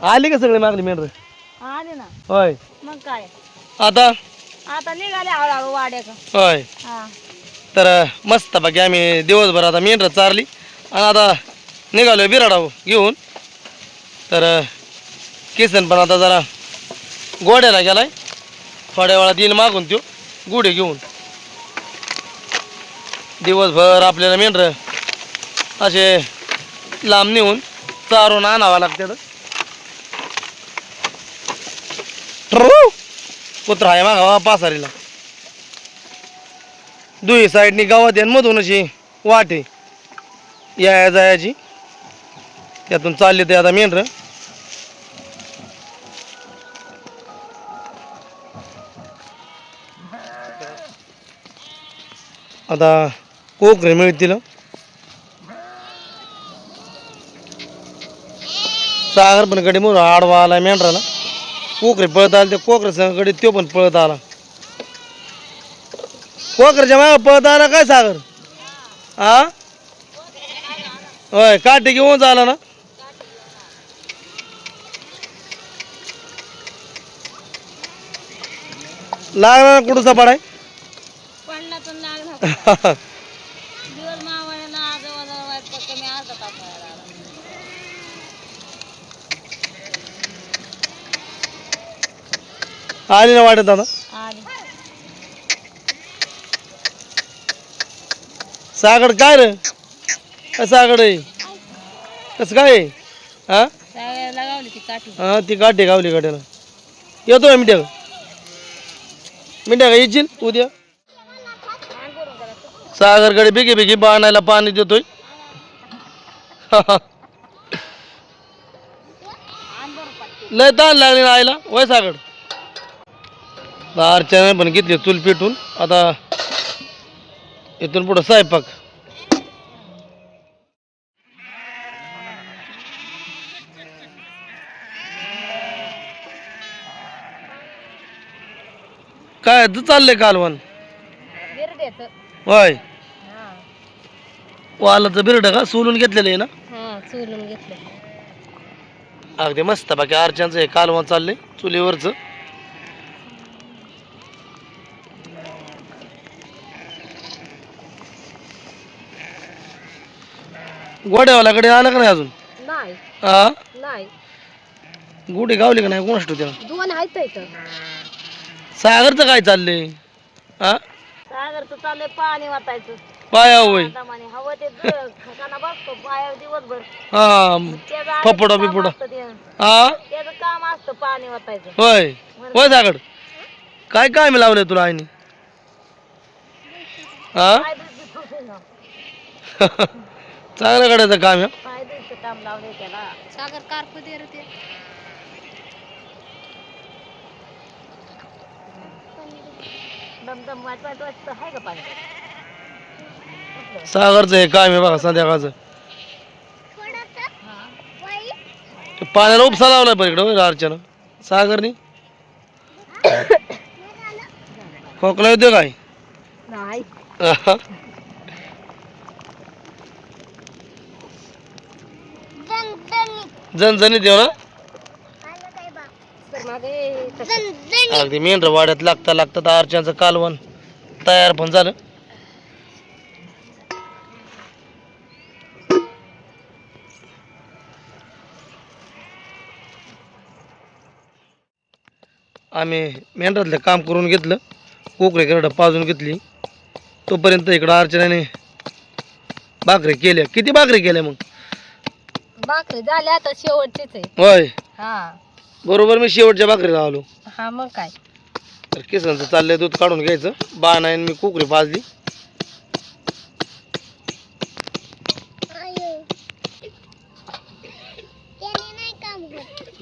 आली का सगळे मागली मेंढर? आले ना. होय. मग काय? आता? आता निघाले हळूहळू वाड्याक होय. हा. तर मस्त बाकी आम्ही दिवसभर आता मेंढर चारली. आणि आता निघालो बिराडा घेऊन. तर किसन पण आता जरा गोड्याला गेलाय. थोड्या वेळात येईल मागून त्यो. गुढे घेऊन. दिवसभर आपल्याला मेंढर असे लांब नेऊन चारून आणावं लागतात कुत्रा आहे मागा पासारीला. दुई साईडनी गावात आहे मधून अशी वाट आहे. या त्यातून चालले ते आता मेंढर. आता कोकरे मिळतील. सागर पण कडे मोर आडवा आला मेंढराला. कोकरे पळत आला त्या कोकरे संगकडे तो पण पळत आला. कोकरच्या मागे पळत आला काय सागर? हा होय काठी घेऊन झाला ना? लागला ना कुठं सपाड आहे? आली ना वाटत आता आली. सागड काय रे? काय सागड आहे? कसं काय आहे? हा? ती काठी. हा ती गाठी गावली गाठ्याला येतोय मिठ्या मिठ्या का येशील उद्या? सागरकडे बिगी बिगी बाणायला पाणी देतोय. लय ताण लागली ना आईला. वय सागड. अर्चना पण घेतली चूल पेटून. आता इथून पुढं स्वयंपाक. काय तू चाललंय कालवण? होय. वालाचं बिरड का? सोलून घेतलेलं आहे ना? अगदी मस्त. बाकी अर्चनचं हे कालवण चाललंय चुलीवरचं. गोड्यावाल्याकडे आलं का नाही अजून? नाही. हा नाही. गावली का नाही? कोणाष्ट त्याला? दोन आहेत इथं. सागरचं काय चाललंय? हा सागरचं चाललंय पाणी वाटायचं. पाया होय. दमाने हवं ते द- खकाना बसतो पायावर दिवसभर. हा त्याचं आलं फपडा काम बिपडा असतं ते. हा त्याचं काम असतं पाणी वाटायचं. होय. होय सागड काय काय मी लावलंय तुला आईने? हा. चांगल्या गड्याचं काम आहे. पाय दुसरं काम लावलंय त्याला. सागर कारपू दे रे ते. दमदम वाट वाट वाटतं आहे का पाणी? सागरचं हे काम आहे बघा संध्याकाळचं. ते पाण्याला उपसा लावलाय पण इकडं अर्चना. सागरनी. खोकला येतो काय? नाही. जनजणीत येऊ ना? तर मागे अगदी मेंढर वाड्यात लागता लागता अर्चनाचं कालवण तयार पण झालं. आम्ही मेंढरातलं काम करून घेतलं. कोकरेकडं पाजून घेतली. तोपर्यंत इकडं अर्चनाने भाकरी केल्या. किती भाकरी केल्या मग? भाकरी झाल्या आता शेवटचीच आहे. होय. हा. बरोबर मी शेवटच्या भाकरीला आलो. हा मग काय? तर किसनचं चाललंय दूध काढून घ्यायचं. बाणाने मी कुकरी पाजली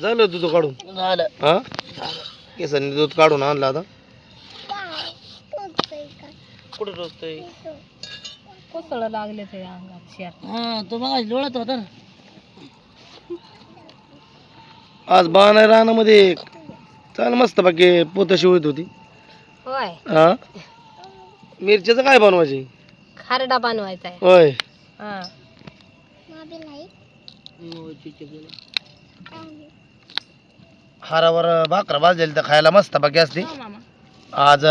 झालं दूध काढून? झालं. हा? केसांनी दूध काढून आणलं आता. कुठे टोचतोय? कोसळ लागले ते अंगात शेर. हा तो बघा लोळत होता ना. आज बाणाय रानामध्ये चाल मस्त बाकी पोत शिवत होती. होय. हा? मिरच्याचं काय बनवायची? खारडा बनवायचा आहे. होय. हा. हारावर भाकरा भाजलेली तर खायला मस्त बाकी असते. आज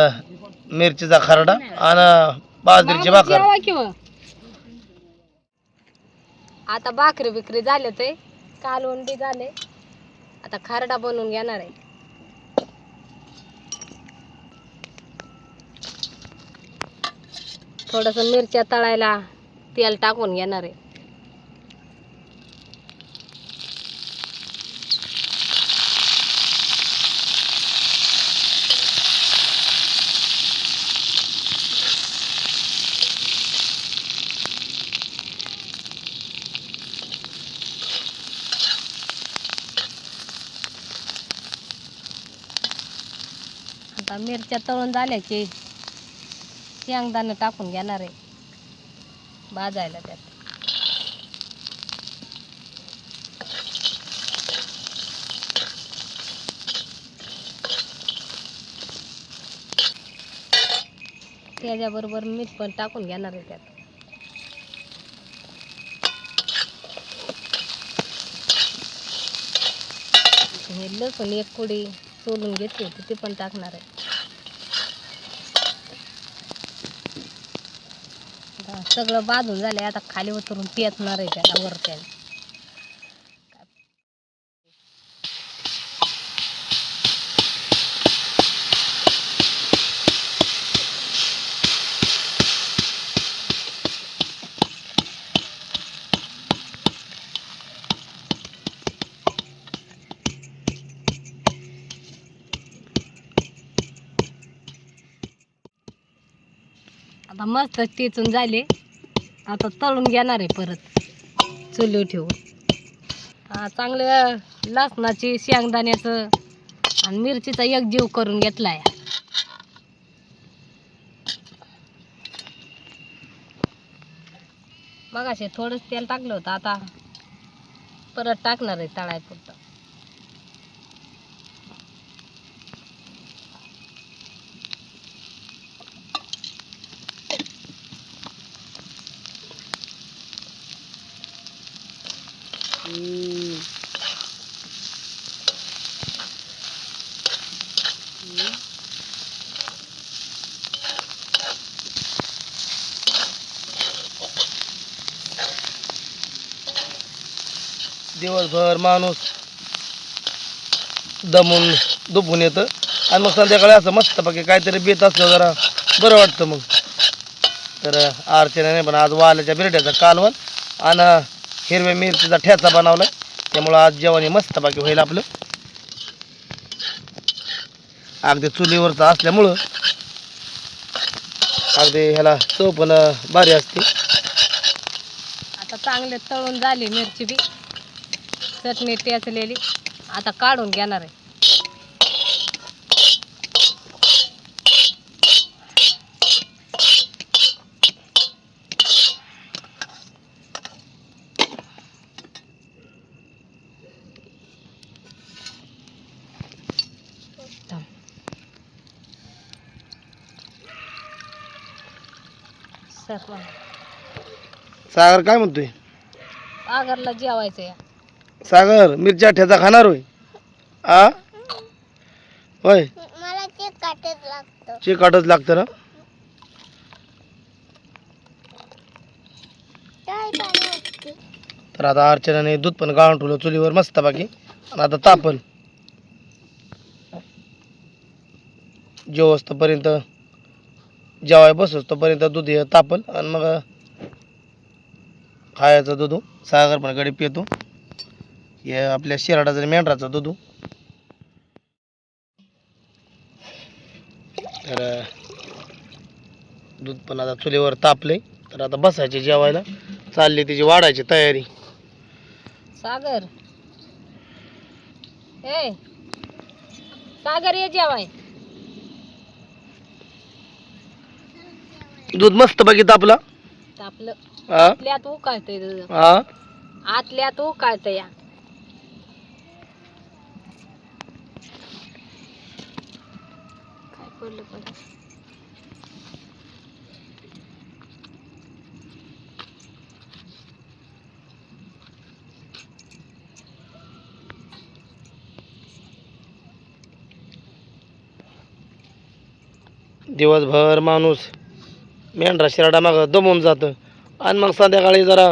मिरचीचा खरडा आणि बाजरीची भाकर. आता भाकरी बिकरी झाले ते. काल बी झाले. आता खारडा बनवून घेणार आहे. थोडस मिरच्या तळायला तेल टाकून घेणार आहे. आता मिरच्या तळून झाल्याचे. शेंगदाणं टाकून घेणार आहे. भाजायला त्यात. त्याच्याबरोबर मीठ पण टाकून घेणार आहे त्यात. हे लसूण एक कुडी सोलून घेतली होती ती पण टाकणार आहे आता सगळं बाजून झालंय. आता खाली उतरून पेचणार आहे त्याला वरत्या आता मस्त टेचून झाले. आता तळून घेणार आहे परत. चुलीवर ठेवून. चांगलं लसणाची शेंगदाण्याचं आणि मिरचीचा एक जीव करून घेतलाय. मग असे थोडंच तेल टाकलं होतं आता परत टाकणार आहे तळायपुरतं. दिवसभर माणूस दमून दुपून येतं. आणि मग संध्याकाळी असं मस्तपैकी काहीतरी बेत असलं जरा बरं वाटतं मग. तर अर्चनाने पण आज वाल्याच्या बिरड्याचा कालवण आणि हिरव्या मिरचीचा ठेचा बनवला. त्यामुळं आज जेवण हे बाकी होईल आपलं. अगदी चुलीवरचं असल्यामुळं अगदी ह्याला चव पण भारी असते. आता चांगले तळून झाली मिरची बी. चटणी टेचलेली आता काढून घेणार आहे. सागर काय म्हणतोय? आगरला जेवायचं या सागर मिरच्या ठेचा खाणार होय? आ? होय? मला ते काटत लागतं. चिकाटच लागतं ना? तर आता अर्चनाने दूध पण गाळून ठेवलं चुलीवर मस्त बाकी आणि आता तापल जेवस तोपर्यंत जेवाय बसोस तोपर्यंत दूध हे तापल आणि मग खायचं दूध. सागर पण गडी पितो हे आपल्या शिराडाचं आणि मेंढराचं दूध. तर दूध पण आता चुलीवर तापले तर आता बसायचे जेवायला. चालली तिची वाढायची तयारी. सागर. ए सागर ये जेवाय. दूध मस्त बाकी तापला. आपलं हा आतल्यात उकाळतंय तुझं हा आतल्यात उकाळतं उघडलं पाहिजे दिवसभर माणूस मेंढरा शिराडा मागं दमून जातं. आणि मग संध्याकाळी जरा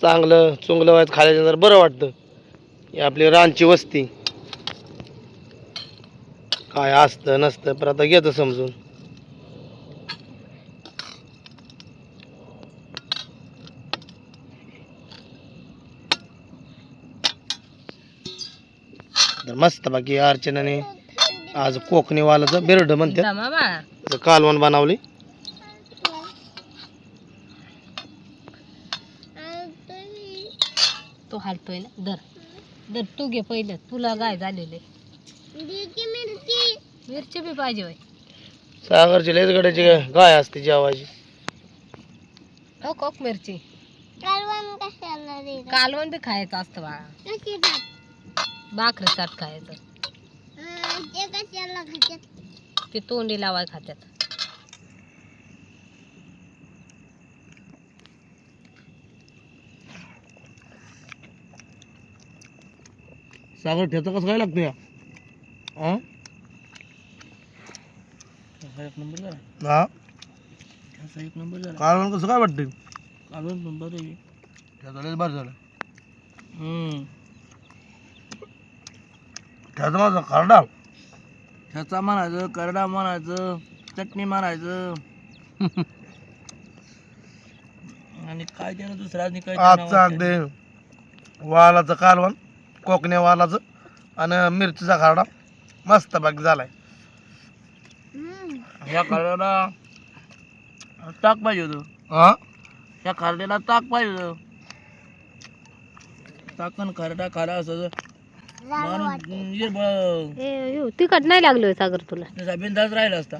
चांगलं चुंगलं वाईट खाल्याच्या जर बरं वाटतं. ही आपली रानची वस्ती. काय असतं नसतं पण आता घेतं समजून. तर मस्त बाकी अर्चनाने आज कोकणी वालाचं बिरड म्हणते कालवण बनवली. तो हालतोय ना. दर दर तू घे पहिलं. तुला गाय झालेले. मिरची. बी पाहिजे बाई सागरची लेच गड्याची गाय असते जेवायची. हो कोक मिरची? कालवण बी खायचं असतं बाळा. भाकरी साठ खायचं. ते तोंडी लावाय खात्यात. सागर ठेचं कसं काय लागतं या? हा. कालवण कसं काय वाटतं कालवण नंबर आहे. बरं झालं. ठेचं माझा खारडा ठ्याचा म्हणायचं करडा म्हणायचं चटणी म्हणायचं. आणि काय त्यानं दुसरा आणि काय त्यानं आजचं अगदी वालाचं कालवण कोकण्या वालाचं आणि मिरचीचा खारडा. मस्त बाकी झालाय. या करड्याला ताक पाहिजे होतं. हा? या खारड्याला ताक पाहिजे होतं. ताक आणि खारडा खाला असं माणूस तिखट नाही लागलोय सागर तुला. बिंदास राहिला असता.